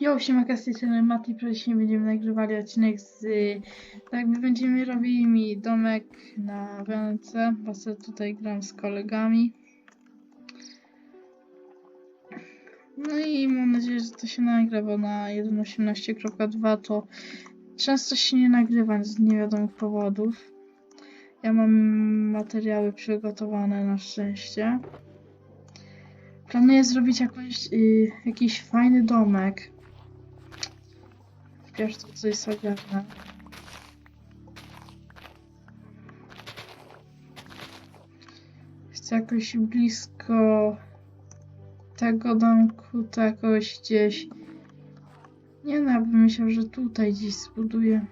Jo, siema Kastycznie, Mati, dzisiaj będziemy nagrywali odcinek z... y, Tak, my będziemy robili mi domek na Wenece, bo sobie tutaj gram z kolegami. No i mam nadzieję, że to się nagra, bo na 1.18.2 to często się nie nagrywa z niewiadomych powodów. Ja mam materiały przygotowane na szczęście. Planuję zrobić jakąś, y, jakiś fajny domek. Wpierw to coś zagarnę. Chcę jakoś blisko tego domku, to jakoś gdzieś. Nie no, ja bym myślał, że tutaj gdzieś zbuduję.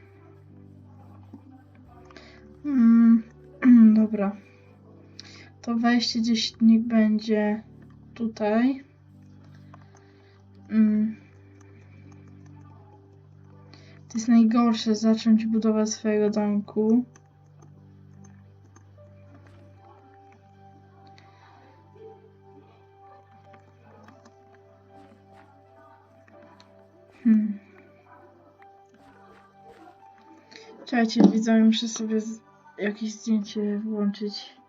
Mm, dobra. To wejście gdzieś niech będzie tutaj. Mm. To jest najgorsze zacząć budowę swojego domku. Hmm. Czekajcie, widzę, muszę sobie jakieś zdjęcie włączyć.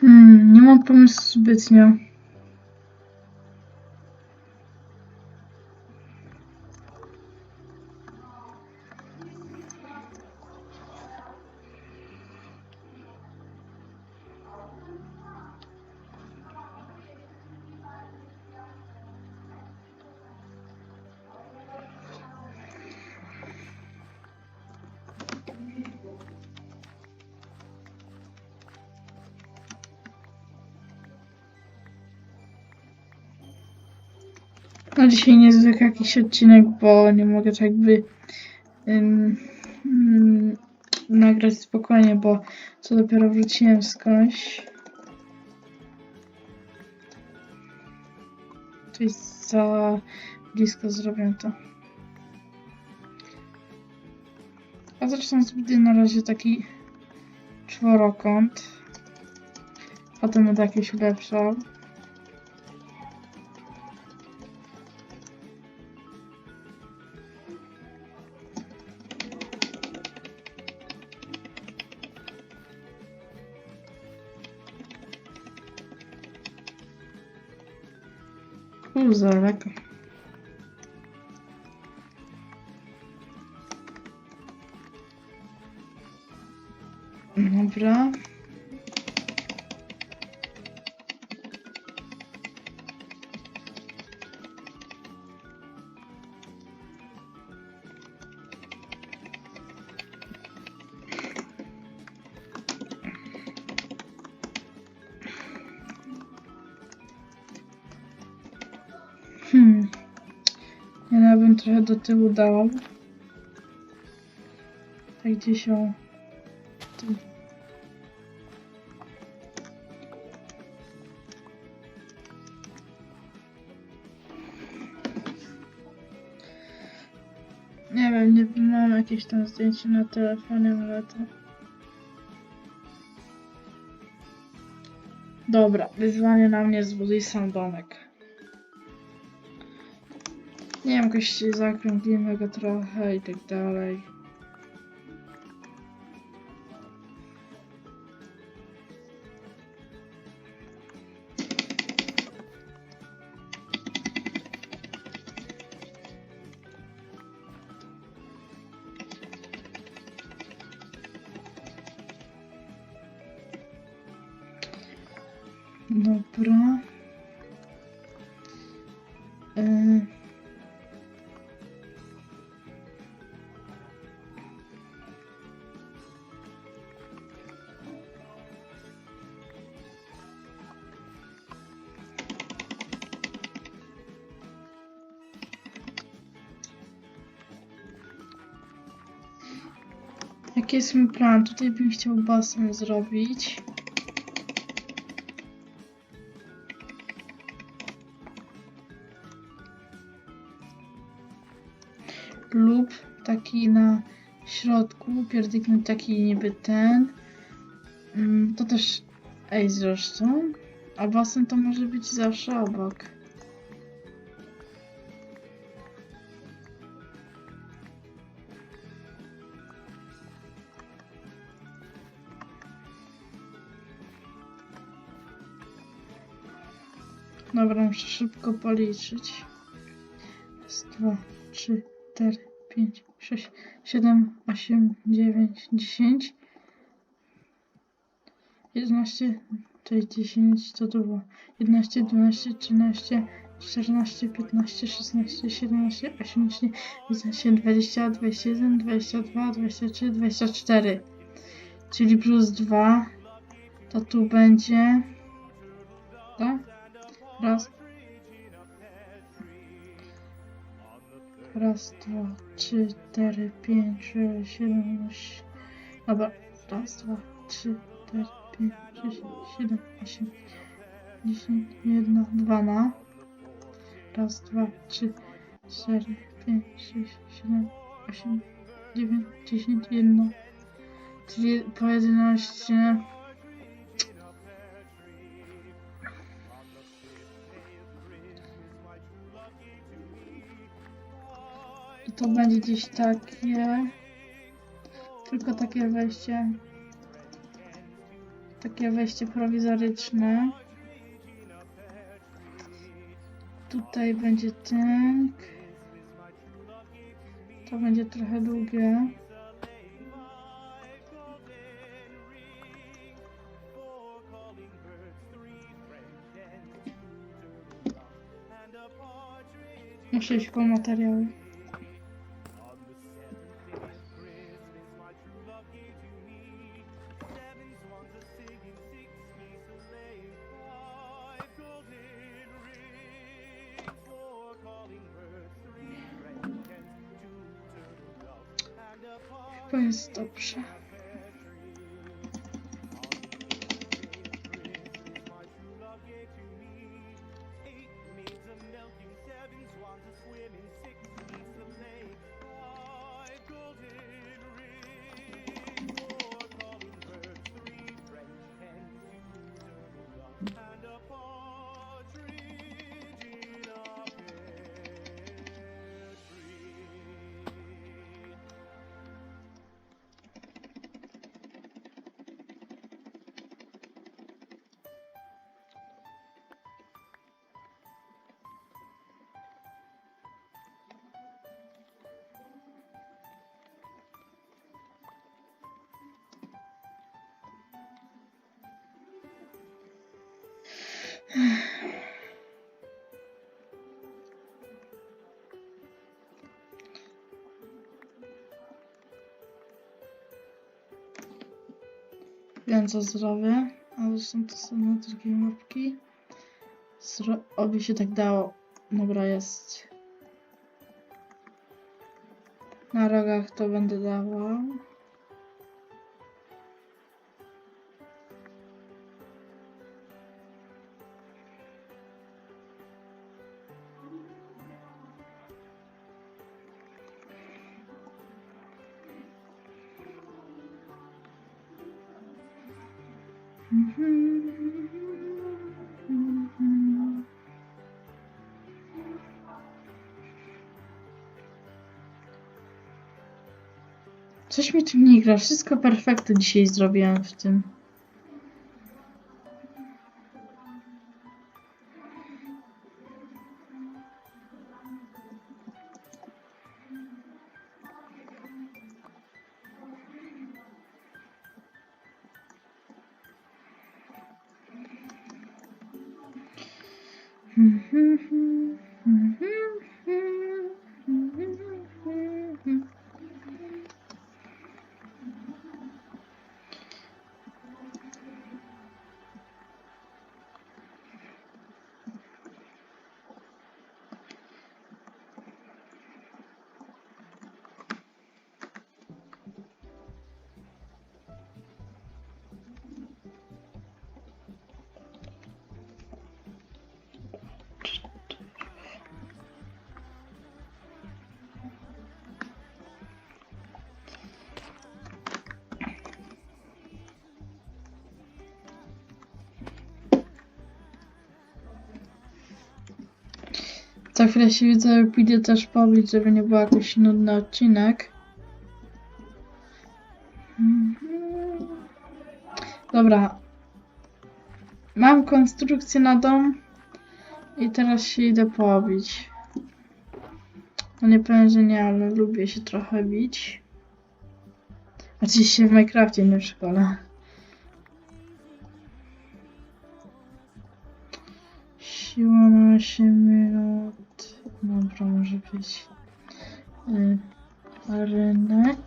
Hmm, nie mam pomysłu zbytnio. No dzisiaj niezwykły jakiś odcinek, bo nie mogę tak jakby ym, nagrać spokojnie, bo co dopiero wróciłem skądś. To jest za blisko zrobię to. A zresztą zbuduję na razie taki czworokąt. Potem będę jakiś ulepszał. obra trochę do tyłu dał. Tak gdzieś. Nie wiem, nie mam jakieś tam zdjęcie na telefonie, ale to... Dobra, wyzwanie na mnie zbuduj sam domek. Nie wiem, jakoś zakrętlimy go trochę i tak dalej. Jaki jest mój plan? Tutaj bym chciał basen zrobić. Lub taki na środku, pierdyknąć taki niby ten. Mm, To też... Ej, zresztą. A basen to może być zawsze obok. Dobra, muszę szybko policzyć. Raz, dwa, trzy, cztery, pięć, sześć, siedem, osiem, dziewięć, dziesięć. Jedenaście, to jest dziesięć, co to było? Jedenaście, dwanaście, trzynaście, czternaście, piętnaście, szesnaście, siedemnaście, osiemnaście, dziewiętnaście, dwadzieścia, dwadzieścia jeden, dwadzieścia dwa, dwadzieścia trzy, dwadzieścia cztery. Czyli plus dwa. To tu będzie... Tak? Raz. Raz, dwa, trzy, cztery, pięć, sześć, siedem, osiem. Dobra. Raz, dwa, trzy, cztery, pięć, sześć, siedem, osiem, dziesięć, jedna, dwa na. Raz, dwa, trzy, cztery, pięć, sześć, siedem, osiem, dziewięć, dziesięć, jedno. Czyli po jedenaście. To będzie gdzieś takie. Tylko takie wejście. Takie wejście prowizoryczne. Tutaj będzie tak. To będzie trochę długie. Muszę iść po materiały. Chyba jest Wiem co zrobię, ale są to same drugie mapki. Zro oby się tak dało. Dobra, jest. Na rogach to będę dawał. nie gra. Wszystko perfekto dzisiaj zrobiłem w tym. Mm-hmm. Za chwilę się widzę, pójdę też pobić, żeby nie był jakiś nudny odcinek. Dobra. Mam konstrukcję na dom i teraz się idę pobić. No nie powiem, że nie, ale lubię się trochę bić. Oczywiście w Minecrafcie, nie w szkole. Siła na 8 minut. Dobra, może być. Y, rynek.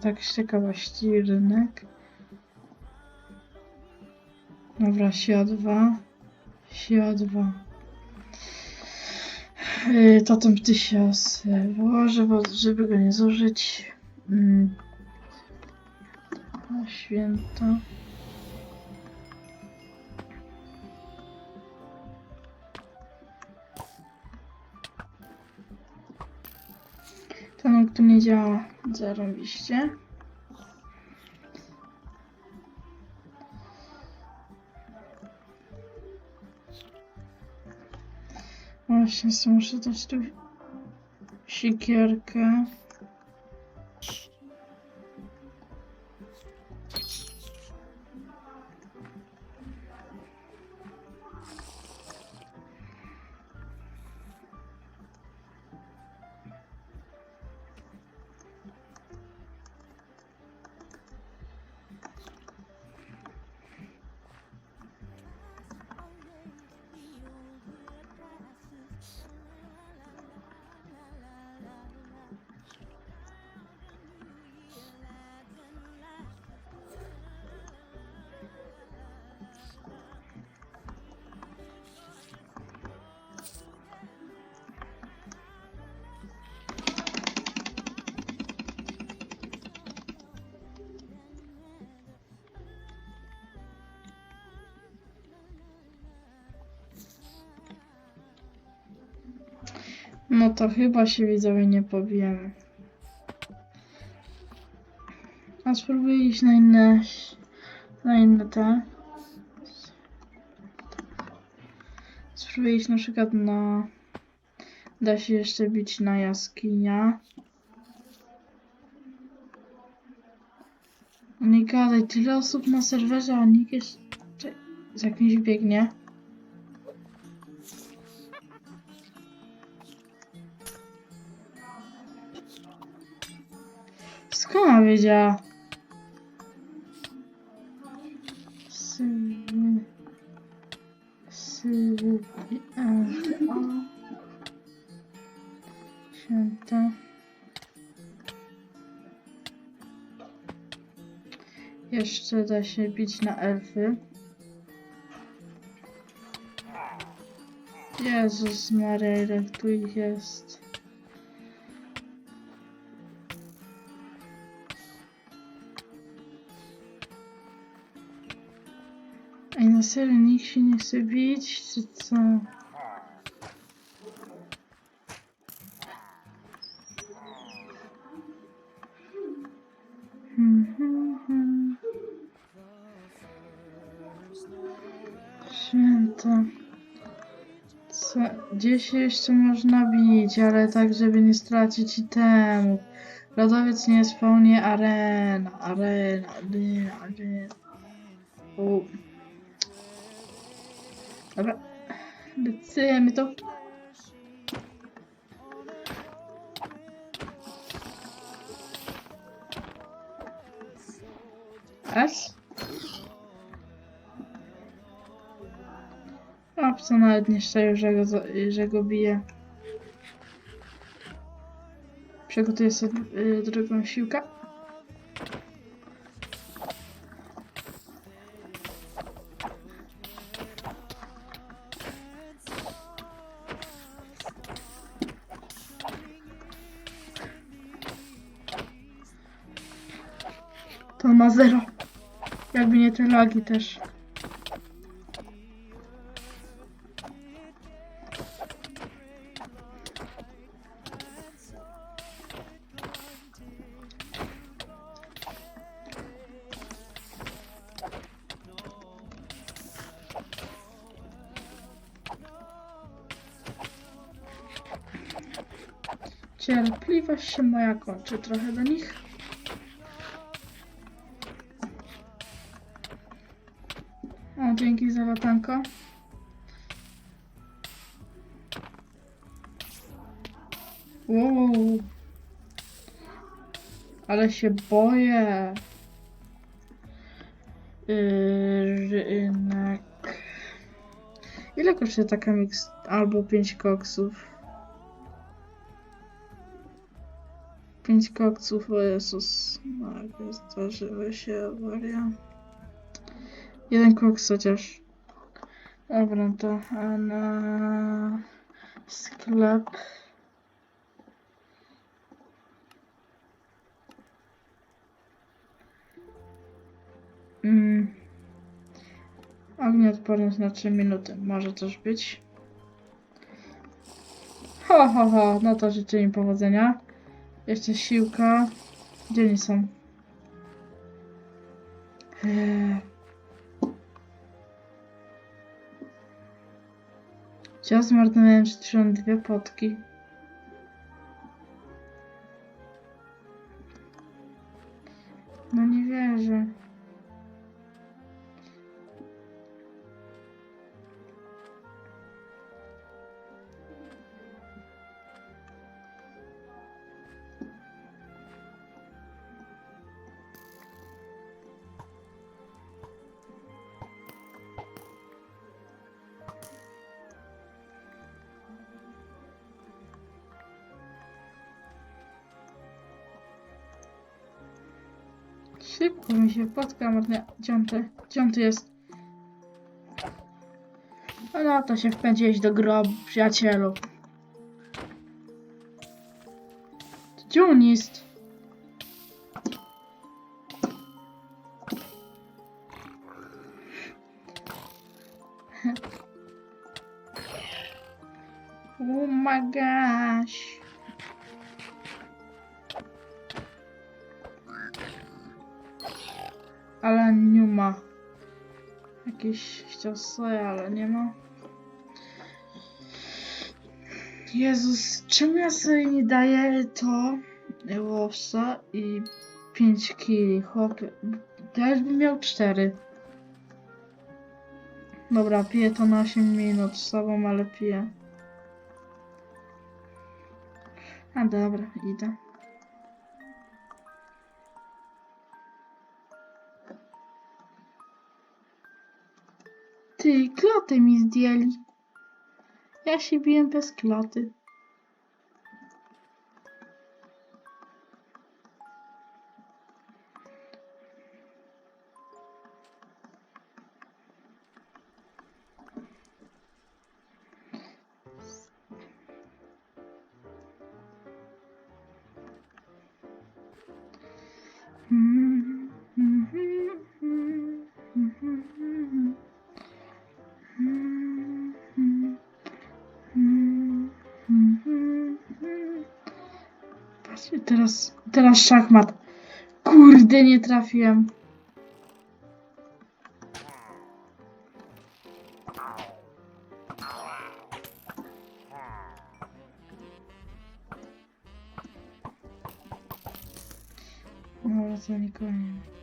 Tak z ciekawości, rynek. Dobra, siła 2. Siła 2. Yy, totem żeby go nie zużyć. Mm. Na Ten tu nie działa. Zarobiście. Właśnie, muszę dać tu siekierkę. No to chyba się widzowie nie pobijemy. A spróbuję iść na inne, na inne te. Spróbuję iść na przykład na, da się jeszcze bić na jaskinia. Nie gadaj, tyle osób na serwerze, a nikt jeszcze z jakimś biegnie. Skąd ona wiedziała? Sywy... Sywy... a, Święta... Jeszcze da się bić na elfy. Jezus Maria, ile tu jest. Na serio, nikt się nie chce bić, czy co? Hmm. Święta. Co? Gdzieś się jeszcze można bić, ale tak, żeby nie stracić itemów. Lodowiec nie jest w pełni arena, arena, arena, arena. U. Dobra. Decydujemy to. Raz. Obca nawet nie szczerze, że go, że go bije. Przygotuję sobie y, drugą siłkę. ma zero. Jakby nie te lagi też. Cierpliwość się moja kończy trochę do nich. Latanko. Wow. Ale się boję. Yy, rynek. Ile kosztuje taka mix? Albo 5 koksów. 5 koksów, o Jezus. Zdarzyła się awaria. Jeden koks chociaż. Dobra, to na sklep. Mm. Ognioodporność na 3 minuty. Może też być. Ho, ho, ho. No to życzę im powodzenia. Jeszcze siłka. Gdzie oni są? Eee. Ja zmarnowałem przed chwilą dwie potki. Się potka marnie. Gdzie on ty? Gdzie on ty jest? No, to się wpędziłeś do grobu, przyjacielu. Gdzie on jest? Oh my gosh. Jakieś chciał soja, ale nie ma. Jezus, czemu ja sobie nie daję to łowca i 5 kili, chłopie. Już bym miał 4. Dobra, piję to na 8 minut z sobą, ale piję. A dobra, idę. Ty, kloty mi zdjęli. Ja się biłem bez kloty. Teraz szachmat. Kurde, nie trafiłem. Dobra, to nikogo nie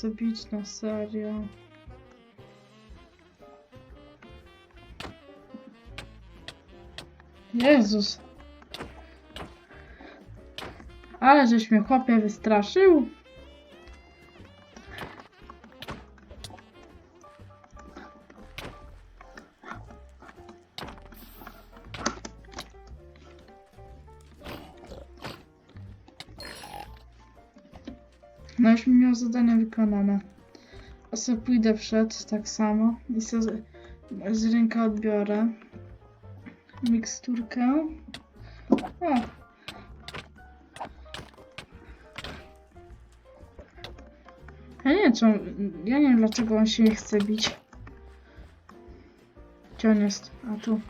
się nie chce bić na serio. Jezus. Ale żeś mnie chłopie wystraszył. Wykonane. A sobie pójdę przed, tak samo. I sobie z, z ręka odbiorę miksturkę. O! Ja nie wiem, co, ja nie wiem dlaczego on się nie chce bić. Gdzie on jest? A tu.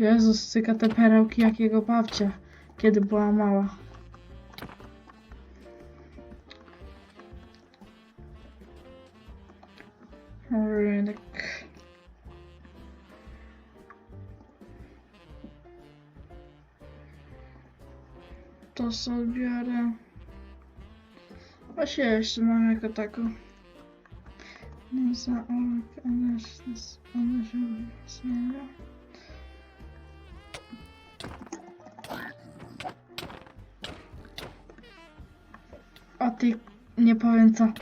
Jezus, cyka te perełki jak jego babcia, kiedy była mała. Rynek. To sobie biorę. Właśnie jeszcze mam jako taką. Nie za olek, energy, energy, O ty, nie powiem co.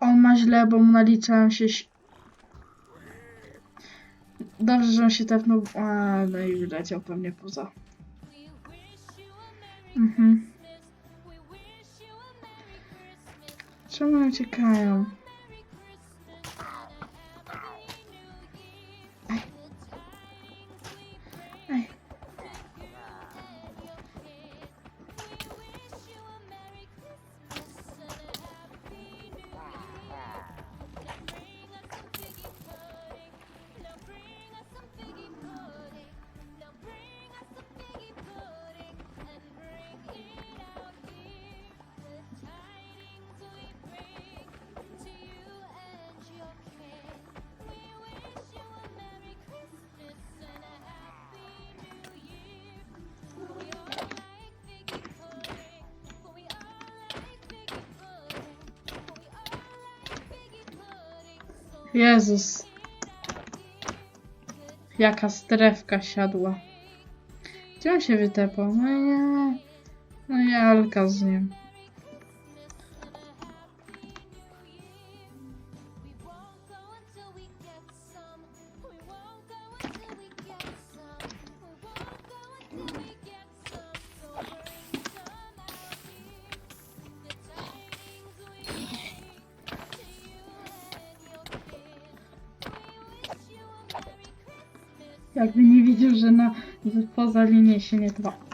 On ma źle, bo mu naliczałem się... Dobrze, że on się tepnął. A, no i wyleciał pewnie poza. Mhm. Czemu uciekają? Jezus. Jaka strefka siadła. Gdzie on się wytepał? No nie. No i Alka z nim. Poza linię się nie dba.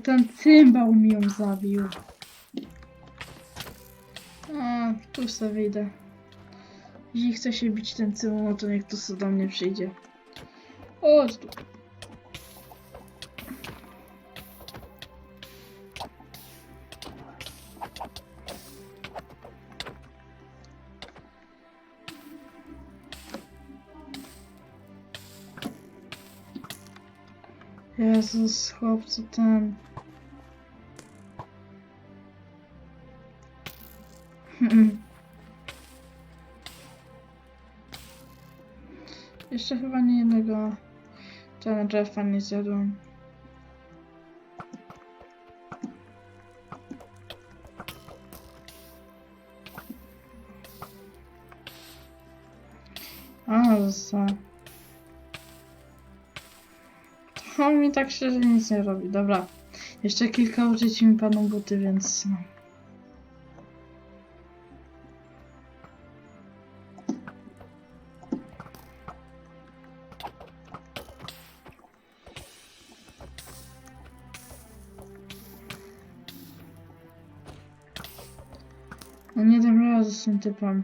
Ten cymbał mi ją zabił. A, tu sobie wyjdę. Jeśli chce się bić ten cymbał, no to niech tu sobie do mnie przyjdzie. Chodź tu. Jezus, chłopcu ten. Jeszcze chyba nie jednego Jeffa nie zjadłem. A, za. On mi tak szczerze nic nie robi. Dobra. Jeszcze kilka użyć mi padną buty, więc no. Nie dam rady. z tym typem.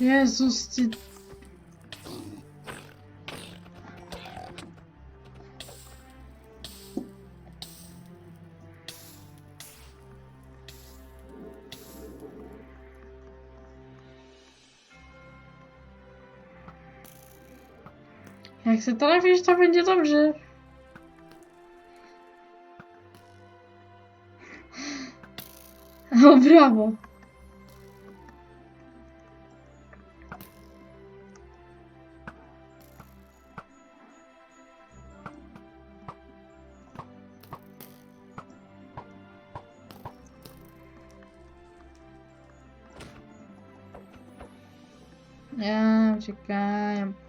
Jezus, ty... Chcę trafić, to będzie dobrze. O, brawo. Ja uciekają.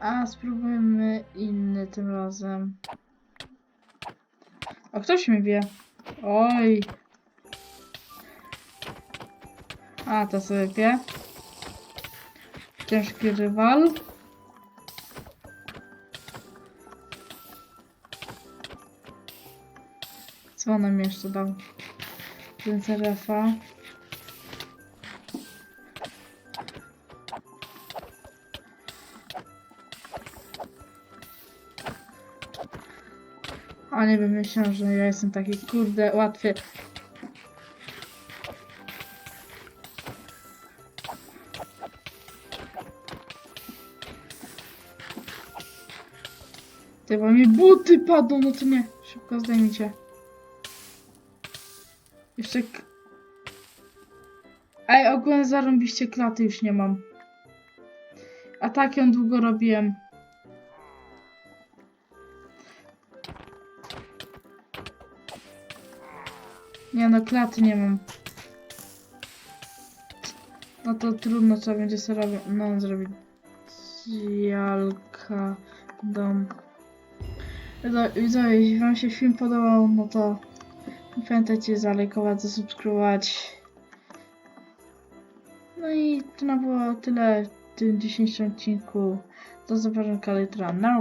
A spróbujmy inny tym razem. O, ktoś mnie wie. Oj. A, to sobie wie. Ciężki rywal. Co nam jeszcze dał? Ten cerefa. A nie wiem, że ja jestem taki kurde łatwy. Ty, bo mi buty padną, no to nie. Szybko zdejmijcie. Jeszcze... Ej, ogólnie zarąbiście klaty już nie mam. A tak ją długo robiłem. No, klaty nie mam. No to trudno, trzeba będzie sobie. No, zrobić. Jalka, dom. Widzo- Widzowie, jeśli wam się film podobał, no to pamiętajcie zalajkować, zasubskrybować. No i to na było tyle w tym dzisiejszym odcinku. Do zobaczenia jutro. Na